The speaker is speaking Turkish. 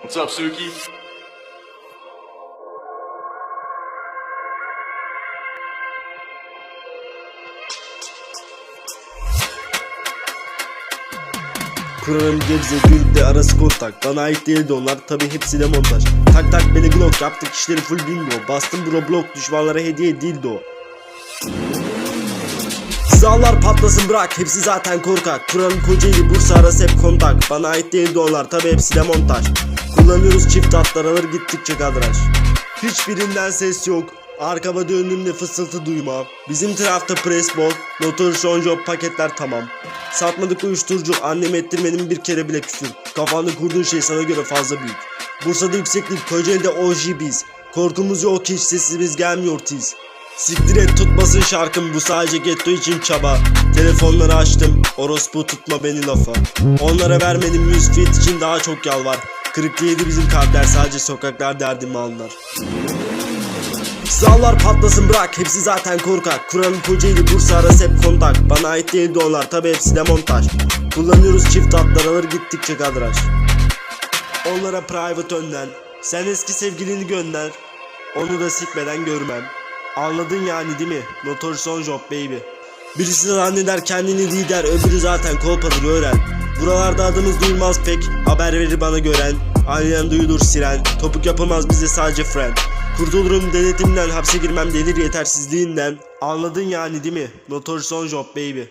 What's up, Suki? Kur'an'ım Gebze, Gül'de arası kontak. Bana ait değildi onlar tabi hepsi de montaj. Tak tak beni glock yaptık işleri full bingo Bastım bro blok düşmanlara hediye değildi o. Sağlar patlasın bırak hepsi zaten korkak. Kur'an'ın Kocaeli Bursa arası hep kontak. Bana ait değildi onlar tabi hepsi de montaj Kullanıyoruz çift hatlar alır gittikçe kadraj. Hiçbirinden ses yok. Arkama döndüğümde fısıltı duyma Bizim tarafta press bol Motor son paketler tamam. Satmadık uyuşturucu annem ettirmedim bir kere bile küfür. Kafanda kurduğun şey sana göre fazla büyük. Bursa'da yükseklik Kocaeli'de OG biz Korkumuz yok hiç sesimiz gelmiyor tiz. Siktir et tutmasın şarkım bu sadece getto için çaba. Telefonları açtım orospu tutma beni lafa. Onlara vermedim 100 feet için daha çok yalvar Kırıklı yedi bizim kalpler sadece sokaklar derdimi anlar. Sağlar patlasın bırak hepsi zaten korkak. Kur'an'ın Kocaeli Bursa arası hep kontak. Bana ait değildi onlar tabi hepsi de montaj. Kullanıyoruz çift hatlar alır gittikçe kadraj. Onlara private önden Sen eski sevgilini gönder. Onu da sikmeden görmem. Anladın yani değil mi? Notorious son job baby. Birisi zanneder kendini lider öbürü zaten kolpadır öğren Buralarda adımız duyulmaz pek. Haber verir bana gören. Aynen duyulur siren. Topuk yapamaz bize sadece friend. Kurtulurum denetimden hapse girmem delir yetersizliğinden. Anladın yani değil mi? Notorious son job baby